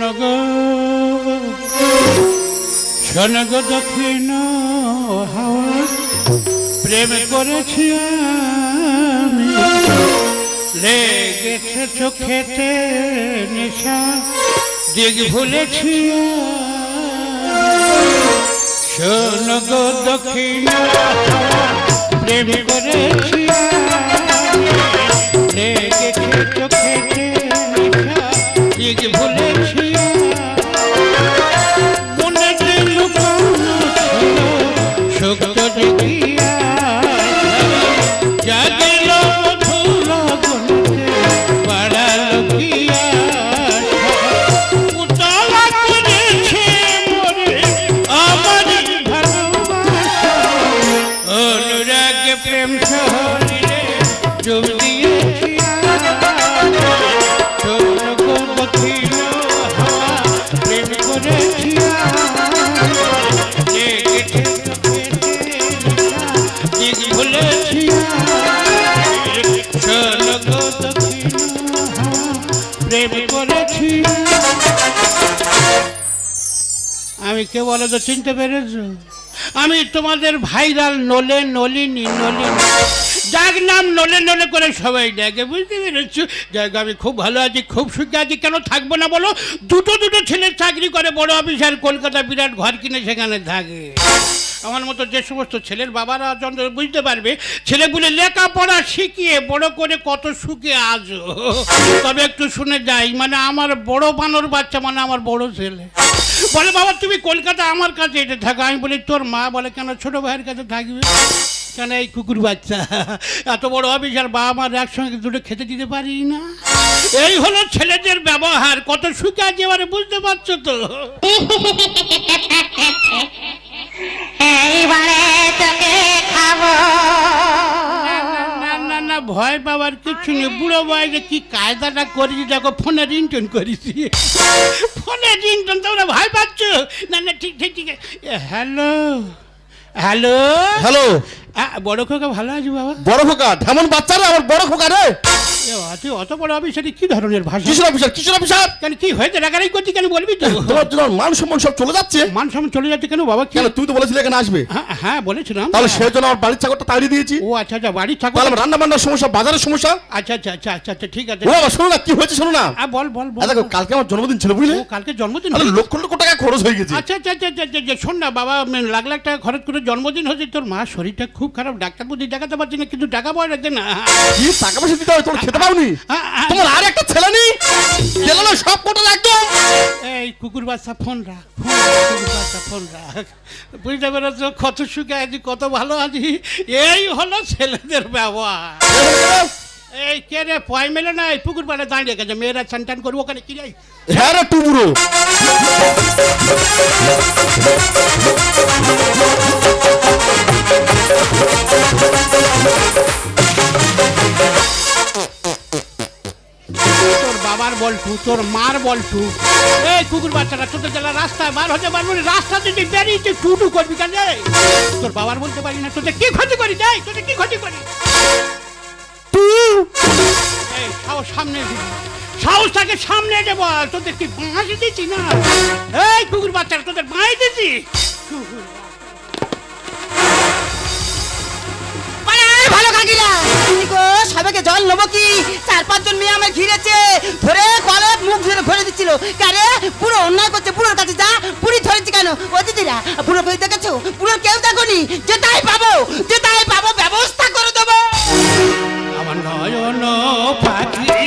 শোনগ। শোনগ দক্ষিণ হাওয়া, প্রেম করেছি আমি। লেগেছে চোখেতে নেশা, দিক ভুলেছি শোনগ দক্ষিণ প্রেম করেছি লেগেছে চোখেতে নেশা, দিক ভুলেছি কে বলো তো চিনতে পেরেছ? আমি তোমাদের ভাইরাল নলে নলিনী নলিনী। যাক নাম নলে নলে করে সবাই দেখে, বুঝতে পেরেছ? যাক আমি খুব ভালো আছি, খুব সুখে আছি। কেন থাকব না বলো? দুটো দুটো ছেলে চাকরি করে, বড় অফিসার, কলকাতা বিরাট ঘর কিনে সেখানে থাকে। আমার মতো যে সমস্ত ছেলের বাবারা যন্ত্র বুঝতে পারবে, ছেলেগুলি লেখাপড়া শিখিয়ে বড় করে কত সুখে আজও তবে একটু শুনে যাই মানে আমার বড় বানর বাচ্চা মানে আমার বড় ছেলে। বলে, বাবা, তুমি কলকাতা আমার কাছে এটা থাকো। আমি বলি, তোর মা বলে, কেন ছোট ভাইয়ের কাছে থাকবে? কেন এই কুকুর বাচ্চা? এত বড় অফিস আর বাবা মার একসঙ্গে দুটো খেতে দিতে পারি না? এই হলো ছেলেদের ব্যবহার, কত সুখে আছে এবারে, বুঝতে পারছ তো? এইবারে তোকে খাব। না না না ভয় পাওয়ার কিছু নেই। বুড়ো বয়সে কি কায়দাটা করেছি? দেখো ফোনে রিংটোন করেছি। ফোনে রিংটোন তোমরা ভয় পাচ্ছ? না না ঠিক ঠিক ঠিক। হ্যালো? হ্যালো? হ্যালো? বড় খোকা ভালো আছি বাবা? বড় খোকা? ঢেমন বাচ্চা রে আমার বড় খোকা রে। এ, অত বড় অফিসারি কি ধরনের ভাষা? Kishore officer Kishore officer. কেন কি হয়েছে? রাগারাই করছি কেন বলবি তো? তোমার তোমার মান সম্মান সব চলে যাচ্ছে? মান সম্মান চলে যাচ্ছে কেন বাবা কেন তুই তো বলেছিলে এখানে আসবে। হ্যাঁ, হ্যাঁ বলেছিলাম। তাহলে সেই জন্য আমার বাড়ির চাকরটা তাড়িয়ে দিয়েছি। ও আচ্ছা আচ্ছা বাড়ি থাকো তাহলে রান্না বান্নার সমস্যা বাজারের সমস্যা? আচ্ছা আচ্ছা আচ্ছা আচ্ছা আচ্ছা ঠিক আছে। ও বাবা শোনো না কি হয়েছে শোনো না। বল বল বল দেখো কালকে আমার জন্মদিন ছিল বুঝলে? কালকে জন্মদিন আরে লক্ষ লক্ষ টাকা খরচ হয়ে গেছে। আচ্ছা আচ্ছা আচ্ছা আচ্ছা, আচ্ছা শোন না বাবা লাখ লাখ টাকা খরচ করে জন্মদিন হচ্ছে তোর মা শরীরটা খুব খারাপ ডাক্তার বুঝি দেখাতে পারছি না কিন্তু টাকা পয়সা দে না। কি টাকা পয়সা দিতে হবে? তোমার খেতে পাওনি? তোমার আর একটা ছেলে নেই? ছেলে না সব কোটা একদম এই কুকুর বাচ্চা ফোন রাখ ফোন রাখ, কুকুর বাচ্চা ফোন রাখ। বুঝতে পেরেছ? কত সুখে আছি কত ভালো আছি। এই হলো ছেলেদের ব্যবহার? এই কে রে পয় মেলে না? এই পুকুর পাড়ে দাঁড়িয়ে গেছে। মেয়েরা চান টান করব ওখানে কি রে? হ্যাঁ রে টুবুরো। তোর বাবার বলটু তোর মার বলটু। এই কুকুর বাচ্চাটা তোদের জেলা রাস্তায় বার হতে পারব না। রাস্তা যদি বেরিয়েছে টুটু করবি কেন তোর বাবার বলতে পারি না তোদের কি ক্ষতি করি যাই তোদের কি ক্ষতি করি? সাহসটাকে সামনে এনে বল তোদের কি বাঁশি দিচ্ছি না? এই কুকুর বাচ্চারা, তোদের বাঁই দিচ্ছি সবাইকে জল নেব কি? চার পাঁচজন মেয়ে আমার ঘিরেছে। ধরে কলে মুখ ধরে ভরে দিচ্ছিল। কারে পুরো অন্যায় করছে, পুরোর কাছে যা, পুরি ধরেছি কেন? ও দিদিরা, পুরো কই দেখেছ? পুরো কেউ দেখোনি? যে তাই পাবো যে তাই পাবো, ব্যবস্থা করে দেবো। নয়ন পাখি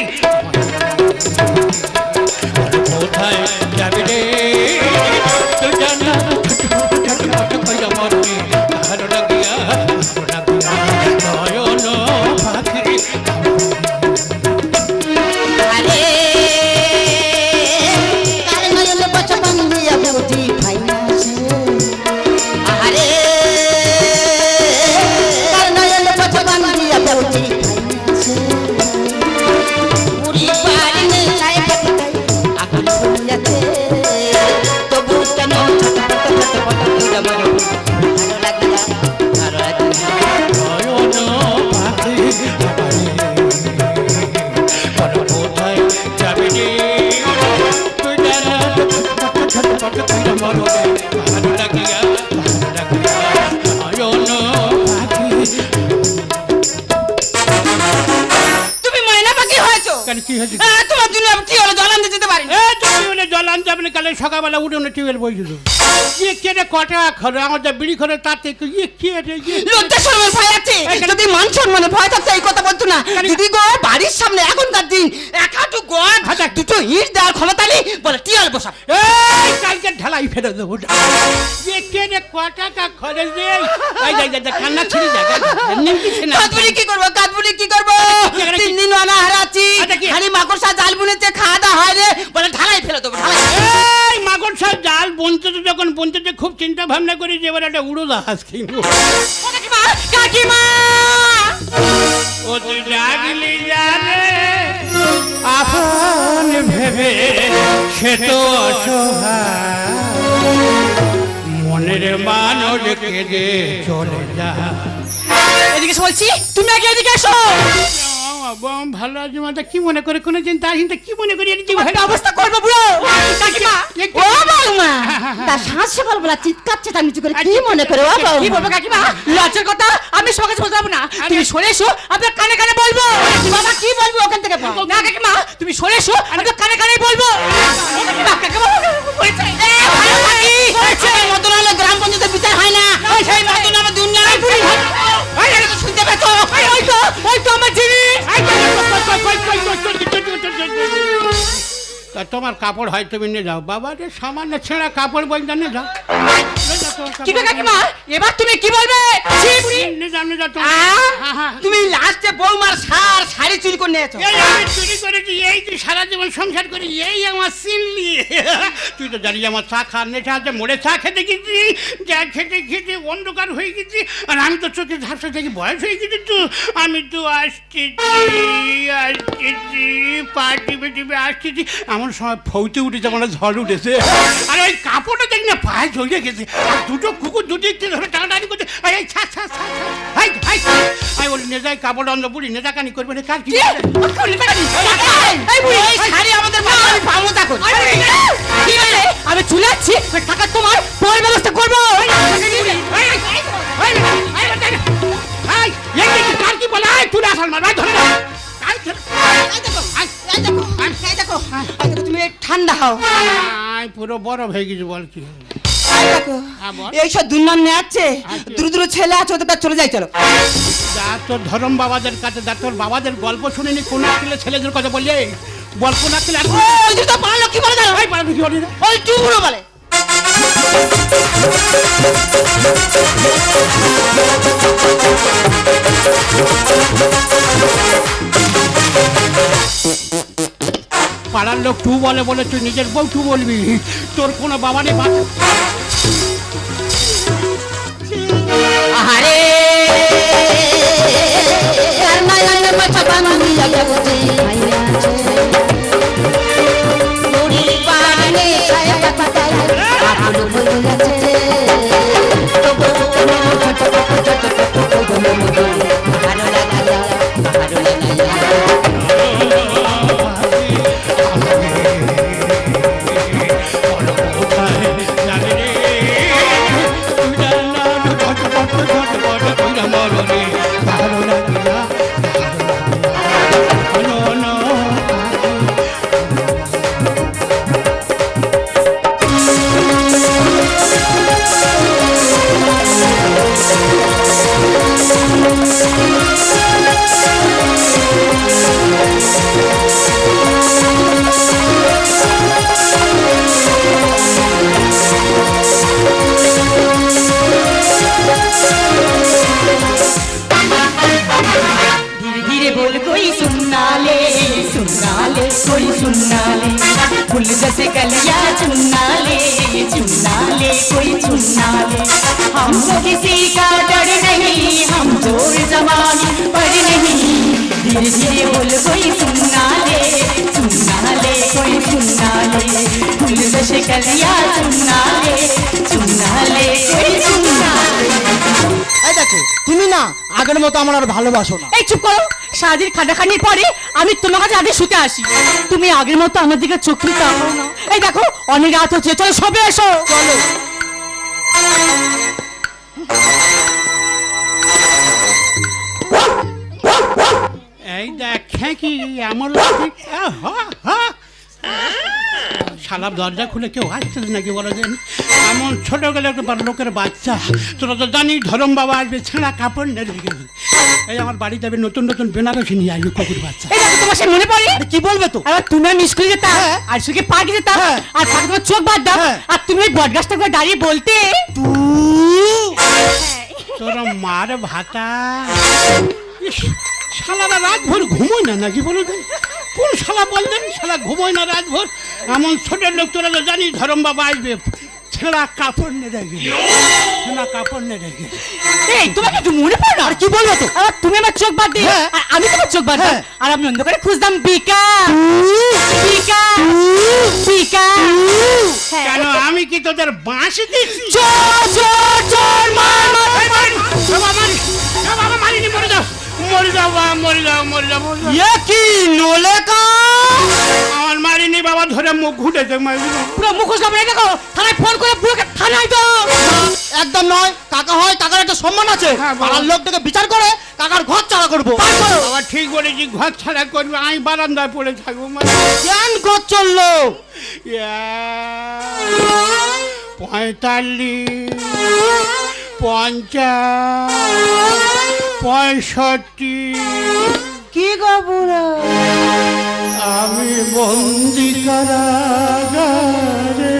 你看 সকালবেলা উঠে উঠে টিউবেল বইছিল। ইয়ে কে রে কটা খরে আমাদের বিড়ি খরে তাতে ইয়ে ইয়ে লজ্জা শরমের ভয় আছে। যদি মান সম্মানের ভয় থাকতো এই কথা বলতো না। দিদি গো বাড়ির সামনে এখনকার দিন এক হাঁটু গদ দুটো ইট দেওয়ার ক্ষমতা নেই বলে টিয়াল বসা এই কালকে ঢালাই ফেলে দেবো ইয়ে কে রে কটা কা খরে রে? এই যাই যাই কান্না ছিড়ি যা কি করব কাতবুড়ি কি করব? তিন দিন আচ্ছা, কি? হাড়ি মাকড়সা জাল বুনেছে খাওয়া দাওয়া হয় রে বলে ঢালাই ফেলে দেবো ঢালাই। এই মাগর সাহেব জাল বুনতে তো যখন বুনতে খুব চিন্তা ভাবনা করি যে এবার একটা উড়ো জাহাজ কিনবো। কাকিমা ও তুই জাগলি জানে আপন ভেবে সে তো মনের মানুষ কেঁদে চলে যা এদিকে বলছি তুমি আগে এদিকে এসো। বম ভালো আছি মাথা কি মনে করে কোনো চিন্তা চিন্তা কি মনে করি এর জীবন অবস্থা করব বুড়ো? কাকিমা ও বাবা তার সাজ সকাল বেলা চিৎকাচ্ছে তার নিচু করে কি মনে করে ও বাবা কি বলব কাকিমা? লজ্জার কথা আমি সকালে বলতে পারব না। তুমি সরে এসো আপনার কানে কানে বাবা বলব তোমার কাপড় হয় তুমি নিয়ে যাও বাবা যে সামান্য ছেঁড়া কাপড় বলতে নিয়ে যাও। কাকিমা? এবার তুমি কি বলবে। তুমি। লাস্টে বৌমার সার শাড়ি চুরি করে নিয়েছো। আমি চুরি করেছি এই তুই সারা জীবন সংসার করি এই আমার চিনলি তুই তো জানিস আমার চা খাওয়ার নেশা আছে মোড়ে চা খেতে গেছি যা খেতে খেতে অন্ধকার হয়ে গেছি আর আমি তো চোখে ঝাপসা থেকে বয়স হয়ে গেছি তো। আমি তো আসতেছি আসতেছি পা টিপে টিপে আসতেছি এমন সময় ফৌতে উঠেছে মানে ঝড় উঠেছে। আর ওই কাপড়টা দেখি না পায়ে ঝরিয়ে গেছে। দুটো কুকুর দুটি একটু ধরে টানাটানি করছে ছাড় ছাড় ছাড় ছাড়। বলি নেজাই কাপড় অন্ধ বুড়ি নেজাকানি করবে না কার কি আমি চলে টাকা তোমার ব্যবস্থা করব কার কি বলে আয় তুই আসাল মার ভাই ধরে তুমি ঠান্ডা হও পুরো বরফ হয়ে গেছে বল কি? হ্যাঁ। এইসব দুর্নাম নেওয়াচ্ছে আচ্ছা। দূর দূর ছেলে আছে ওদের চলে যাই চলো। যা তোর ধরম বাবাদের কাছে যা তোর বাবাদের গল্প শুনিনি কোন আকিলে ছেলেদের কথা বললে? গল্প না কিলে ওই তো পারল কি বলে ভাই পারবি কি বলি? ওই টুকরো বলে। পাড়ার লোক টু বলে বলে, তুই নিজের বউ টু বলবি? তোর কোনো বাবা নেই নয়ন কথা फूल जैसे कलिया चुनना ले चुनना ले कोई सुनना ले এই দেখো তুমি না আগের মতো আমার আর ভালোবাসো না এই চুপ করো সারাদিন খাটাখানির পরে আমি তোমার কাছে আগে শুতে আসি তুমি আগের মতো আমার দিকে চোখ তুলে তাকাও না এই দেখো অনেক রাত হচ্ছে চলো সবে এসো চলো এই দেখ কি এমন শালা দরজা খুলে কেউ আসতেছে নাকি বলো দেন? এমন ছোট গেলে লোকের বাচ্চা। তোরা তো জানি ধরম বাবা আসবে ছেঁড়া কাপড় রেখে গেছে। এই আমার বাড়ি যাবে নতুন নতুন বেনারসি নিয়ে আসবে কুকুর বাচ্চা। তোমার সে মনে পড়ে? আরে কি বলবে তো? আর তুমি যেতাম আর পার্কে যেতাম হ্যাঁ। আর ফাঁকে তোমার চোখ বাদ দাও হ্যাঁ। আর তুমি ওই বটগাছটা করে দাঁড়িয়ে বলতে। তোর মার ভাতা। শালারা রাত ভোর ঘুমোয় না নাকি বলো কোন শালা বললেন শালা ঘুমোয় না রাত ভোর এমন ছোট লোক তোরা তো জানি ধরম বাবা আসবে। ছেঁড়া কাপড় নিয়ে রেখে ছেঁড়া কাপড় নিয়ে রেখে এই মনে পড়ে না আর কি বলবে তো? আর তুমি আমার চোখ বাদ দিয়ে হ্যাঁ। আর আমি তোমার চোখ বাদ দিই। হ্যাঁ। আর আমি অন্ধ করে খুঁজতাম বিকা। বিকা। বিকা। হ্যাঁ। কেন আমি কি তোদের বাঁশ দিচ্ছি চোর চোর চোর মার মার এই মারি, মরে যাও বাবা, মরে যাও, মরে যাও, মরে যাও। এ কি? আমার মারিনি বাবা ধরে মুখ ঘুটেছে মারি পুরো মুখোশ লাগাই দেখো থানায় ফোন করে পুরোকে থানায় দাও। একদম নয় কাকা হয় কাকার একটা সম্মান আছে। হ্যাঁ, বাবা। পাড়ার লোকটাকে বিচার করে কাকার ঘর চালা করব। বাবা ঠিক বলেছি ঘর ছাড়া করবে আমি বারান্দায় পড়ে থাকব মানে জ্ঞান ঘর চলল পঁয়তাল্লিশ পঞ্চাশ পঁয়ষট্টি কি গো বুড়ো? আমি বন্দি কারাগারে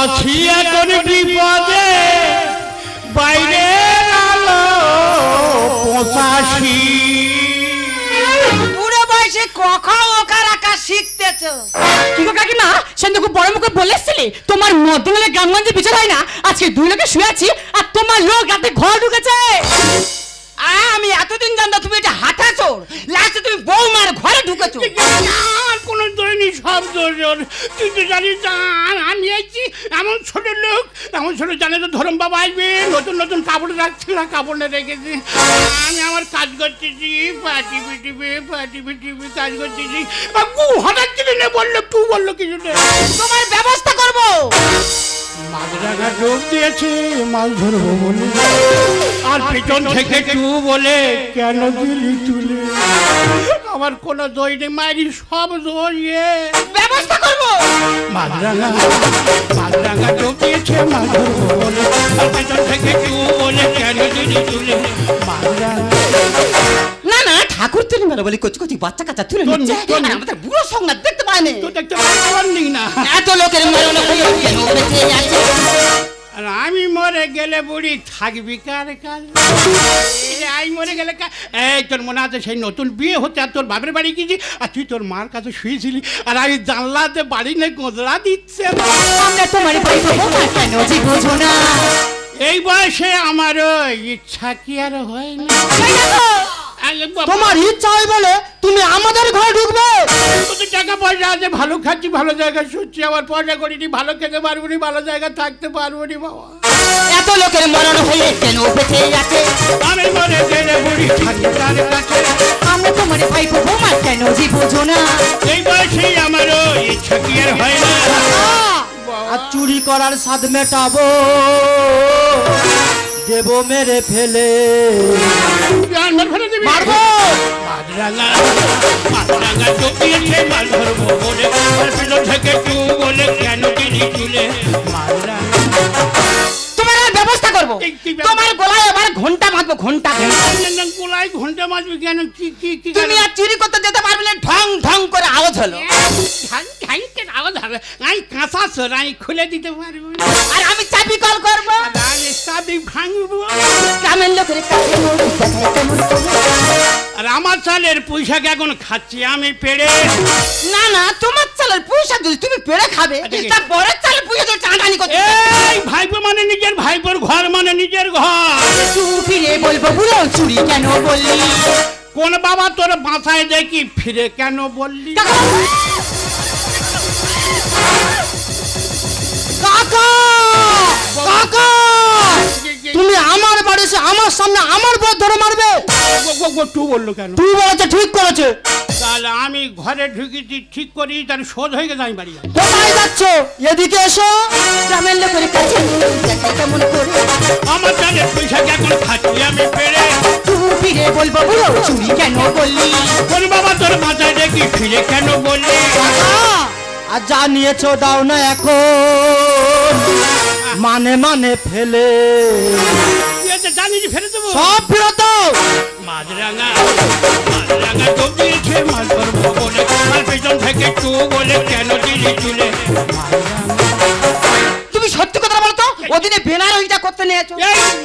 আছি এখন বিপদে বাইরে আলো পঁচাশি। বুড়ো বয়সে কখন শিখতেছো। কি কাকিমা সেদিন খুব বড় মুখে বলেছিলি তোমার মধ্যমলে গ্রামগঞ্জে বিচার হয় না? আজকে দুই লোকে শুয়ে আছি আর তোমার লোক রাতে ঘর ঢুকেছে। আমি এতদিন জানতাম তুমি এটা হাঁটা চোর। লাস্টে তুমি বৌমার ঘরে সব দুজন তুই তো জানিস না, আমি আছি এমন ছোট লোক এমন ছোট জানে তো ধরম বাবা আসবে নতুন নতুন কাপড় রাখছি না কাপড় না রেখেছি। আমি আমার কাজ করতেছি পাটি পিটিপে পাটি পিটিপে কাজ করতেছি। কু হঠাৎ নে বলল টু বলল কিছু নেই। তোমার ব্যবস্থা করব। মাছ ডোব দিয়েছে মাছ ধরবো বলে। আর পিছন থেকে টু বলে কেন দিলি তুলে আমার কোনো দই নেই মারি সব দই ব্যবস্থা করব। মাছরাঙা মাছরাঙা ডোব দিয়েছে মাছ ধরবো বলে। আর পিছন থেকে টু বলে কেন দিলি তুলে না তুলি বলি কচি কচি বাচ্চা কাচ্চা তুলে তোর নিচ্ছে? তোর আর আমাদের বুড়ো সংঘাত দেখতে পায়নি তো দেখতে পারলি না এত লোকের মরণ আর আমি মরে গেলে বুড়ি থাকবি কার কাজ আমি মরে গেলে কা- এই তোর মনে আছে সেই নতুন বিয়ে হতে আর তোর বাপের বাড়ি গেছি আর তুই তোর মার কাছে শুয়েছিলি আর আমি জানলাতে বাড়ি নেই গোদলা দিচ্ছে। এই বয়সে আমারও ইচ্ছা কি আর হয় না? তোমার ইচ্ছা হয় বলে তুমি আমাদের ঘরে ঢুকবে। টাকা পয়সা আছে ভালো খাচ্ছি ভালো জায়গায় শুচ্ছি আবার পয়সা করিনি ভালো খেতে পারব নি ভালো জায়গায় থাকতে পারব নি বাবা। এত লোকের মরণ হয়ে কেন বেঁচে আছে? আমি মরে গেলে বুড়ি থাকি তার কাছে। আমরা তোমার ভাই কেন বোঝো না এই বয়সেই আমারও ইচ্ছা কি আর হয় না? আর চুরি করার স্বাদ মেটাবো। দেব মেরে ফেলে। মারবো। ধরবো বলে আর পিছন থেকে টু বলে কেন দিলি তুলে? মাছরাঙা তোমার ব্যবস্থা করব। কি- কি তোমার গলায় এবার ঘণ্টা মারবো ঘণ্টা ঘণ্টা। গোলায় ঘণ্টা মাছবি কেন? কি কি কি তুমি আর চুরি করতে যেতে পারবে না ঢং ঢং করে আওয়াজ হলো। আওয়াজ হবে আমি কাঁচা খুলে দিতে পারব না। আর আমি চাবি কল করব। আর ভাঙবো। গ্রামের লোকের কাছে কেমন আর আমার চালের পয়সা এখন খাচ্ছি আমি পেড়ে। না না তোমার চালের পয়সা যদি তুমি পেড়ে খাবে আচ্ছা? তা বড়ের চালের পয়সা তো টানাটানি করতে এই ভাইপো মানে নিজের ভাইপোর ঘর মানে নিজের ঘর। ফিরে বলব বুড়ো চুরি কেন বললি? কোন বাবা তোর বাসায় দেখি ফিরে কেন বললি? আমার সামনে আমার বর ধরে মারবে। গো- গো- গো- টু বলল কেন? তুই বলেছে ঠিক করেছে। তাহলে আমি ঘরে ঢুকেছি ঠিক করি তার শোধ হয়ে গেছে আমি বাড়ি যাই কোথায় যাচ্ছ? এদিকে এসো। গ্রামের লোকের কাছে কেমন করে। আমার চালের পয়সা এখন খাচ্ছি আমি পেড়ে তুই ফিরে বলব বুড়ো চুরি কেন বললি কোন বাবা তোর বাসায় দেখি ফিরে কেন বললি? আর যা নিয়েছো দাও না এখন। মানে মানে ফেলে। ফেলে দেবো। সব ফেরত দাও। মাছরাঙা মাছরাঙা দিয়েছে মাছ ধরবো বলে পেছন থেকে চু বলে কেন দিলি চুলে? নিয়েছো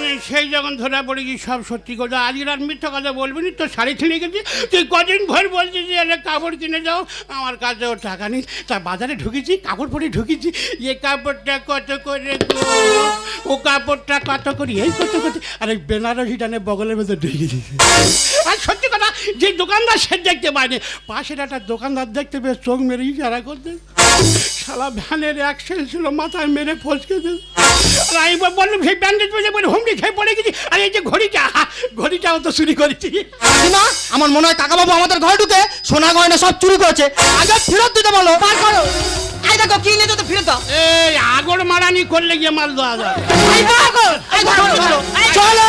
এই সেই যখন ধরা পড়ে গিয়ে সব সত্যি কথা। আজকের আর মিথ্যা কথা বলবি না তো শাড়ি ছিঁড়ে গেছি। তুই কদিন ভর বলছিস যে এলে কাপড় কিনে যাও আমার কাছেও টাকা নেই। তা বাজারে ঢুকেছি, কাপড় পরে ঢুকেছি। এ কাপড়টা কত করে ও কাপড়টা কত করে? এই কত কত আর এই বেনারসি টানে বগলের ঢুকে গেছি। আর সত্যি কথা, যে দোকানদার সে দেখতে পায়নি। পাশের একটা দোকানদার দেখতে পেয়ে চোখ মেরে ইশারা করতে শালা ভ্যানের অ্যাক্সেল ছিল, মাথায় মেরে ফসকে দিল। আর আমি বললাম, সেই হুমড়ি খেয়ে পড়ে গেছি। আর এই যে ঘড়িটা ঘড়িটাও তো চুরি করেছি। আমার মনে হয় কাকাবাবু আমাদের ঘরে ঢুকে সোনা গয়না সব চুরি করেছে। আগে ফেরত দিতে বলো। বার করো। আই দেখো কি নিয়েছো তো ফিরে দাও এই আগড় মারানি করলে গিয়ে মাল দেওয়া যায় আই দেখো আই দেখো চলো। চলো।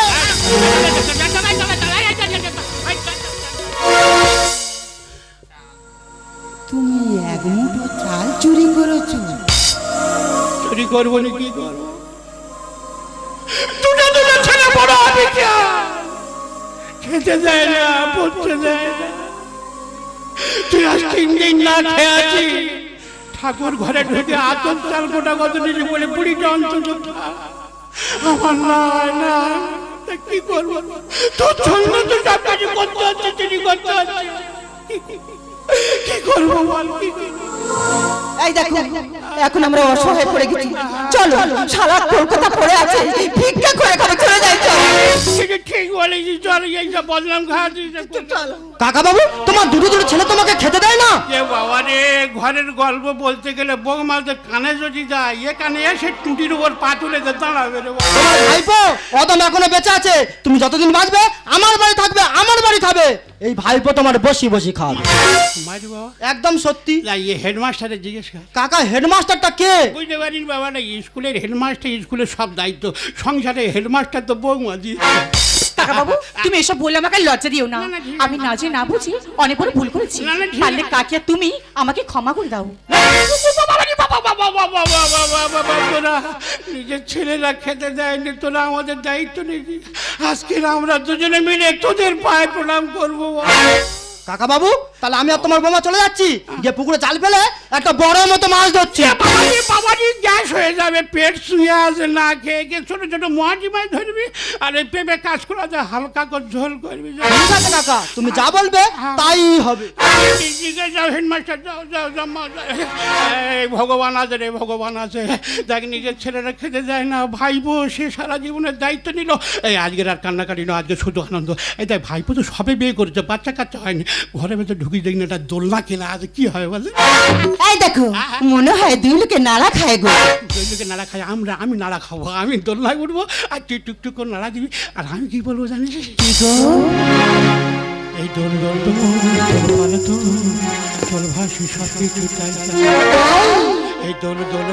তুমি এক মুঠো চাল চুরি করেছ। চুরি করব না কি করব? দুটো দুটো ছেলে বড় অফিসার খেতে দেয় না, পড়তে দেয় না। তুই আজ তিন দিন না খেয়ে আছি ঠাকুর ঘরে ঢুকে আতর চাল গোটা কত নিয়ে বলে বুড়িটা অন্তত। আমার না তা কি করব? তোর সঙ্গে তো সব কিছু করতে হচ্ছে, চুরি করতে হচ্ছে। কি করব বল? কি করব? এই দেখো এখন আমরা অসহায় পড়ে গেছি। চলো সারা কলকাতা পড়ে আছে। ভিক্ষা করে খাবে চলে যাই চলো। ঠিক চল এই সব বদনাম চলো। কাকাবাবু তোমার দুটো দুটো ছেলে তোমাকে খেতে দেয় না? যে বাবা রে ঘরের গল্প বলতে গেলে বৌমাদের কানে যদি যায় এ কানে এসে টুটির উপর পা তুলে দাঁড়াবে রে বাবা। তোমার ভাইপো অদম এখনও বেঁচে আছে। তুমি যতদিন বাঁচবে আমার বাড়ি থাকবে আমার বাড়ি খাবে এই ভাইপো তোমার বসি বসি খাওয়াবে। মারি বাবা। একদম সত্যি। না ইয়ে হেডমাস্টারে জিজ্ঞেস কর। কাকা হেডমাস্টারটা কে? বুঝতে পারিস বাবা না স্কুলের হেডমাস্টার স্কুলের সব দায়িত্ব। সংসারে হেডমাস্টার তো বৌমা দিয়ে। কাকা বাবু তুমি এসব বললে আমাকে লজ্জা দিও না। আমি না যে না বুঝি অনেক বড় ভুল করেছি। পারলে কাকিয়া তুমি আমাকে ক্ষমা করে দাও। নিজের ছেলেরা খেতে দেয়নি তোরা আমাদের দায়িত্ব নেই আজকে আমরা দুজনে মিলে তোদের পায়ে প্রণাম করব। বাবা। কাকাবাবু তাহলে আমি আর তোমার বোমা চলে যাচ্ছি। যে পুকুরে জাল ফেলে একটা বড় মতো মাছ ধরছি। বাবাজি বাবাজি গ্যাস হয়ে যাবে পেট শুয়ে আছে না খেয়ে খেয়ে ছোট ছোট মহাজি মাছ ধরবি আর এই পেঁপে কাজ করা যায় হালকা করে ঝোল করবি ঠিক আছে কাকা তুমি যা বলবে তাই হবে। ঠিক আছে যাও হেডমাস্টার যাও যাও। এই ভগবান আছে রে ভগবান আছে। দেখ নিজের ছেলেরা খেতে দেয় না ভাইপো সে সারা জীবনের দায়িত্ব নিল। এই আজকের আর কান্নাকাটি না আজকে শুধু আনন্দ। এই দেখ ভাইপো তো সবে বিয়ে করেছে বাচ্চা কাচ্চা হয়নি। ঘরের ভেতর ঢুকি দেখি না একটা দোলনা কেনা আছে কি হবে বলে এই দেখো মনে হয় দুই লোকে নাড়া খায় গো দৈনিকে নাড়া খাই আমরা আমি নাড়া খাব আমি দোলনায় উঠবো আর তুই টুকটুক করে নাড়া দিবি আর আমি কি বলব জানিস এই দোল দোল দোল দোল তো চল ভাসি সব কিছু তাই। এই দোল দোল